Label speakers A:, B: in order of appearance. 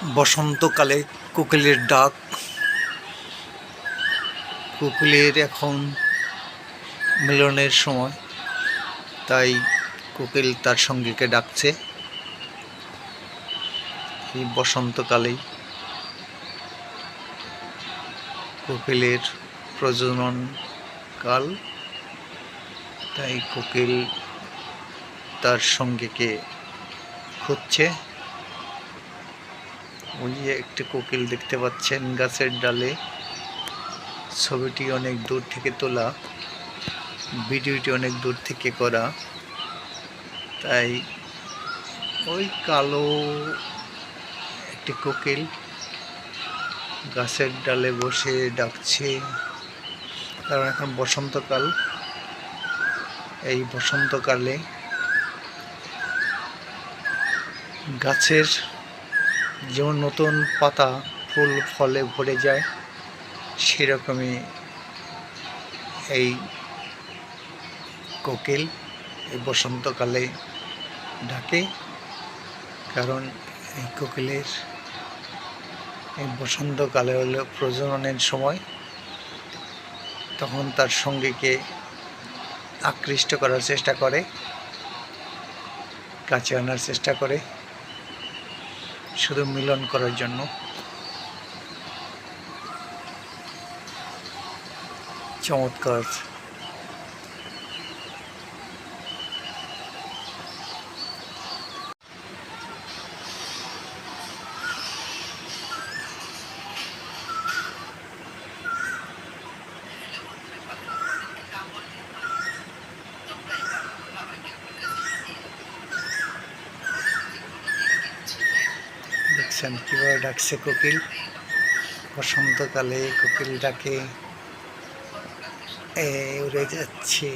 A: বসন্তকালে কোকিলের ডাক। কোকিলের এখন মিলনের সময়, তাই কোকিল তার সঙ্গীকে ডাকছে। এই বসন্তকালেই কোকিলের প্রজনন কাল, তাই কোকিল তার সঙ্গীকে খুঁজছে। ওই যে একটি কোকিল দেখতে পাচ্ছেন গাছের ডালে। ছবিটি অনেক দূর থেকে তোলা, ভিডিওটি অনেক দূর থেকে করা। তাই ওই কালো একটি কোকিল গাছের ডালে বসে ডাকছে। কারণ এখন বসন্তকাল। এই বসন্তকালে গাছের যেমন নতুন পাতা ফুল ফলে ভরে যায়, সেরকমই এই কোকিল এই বসন্তকালে ডাকে, কারণ এই কোকিলের এই বসন্তকালে হলো প্রজননের সময়। তখন তার সঙ্গীকে আকৃষ্ট করার চেষ্টা করে, কাছে আনার চেষ্টা করে। শুধু মিলন করার জন্য। চমৎকার। দেখছেন কীভাবে ডাকছে কোকিল? বসন্তকালে কোকিল ডাকে উড়ে যাচ্ছে।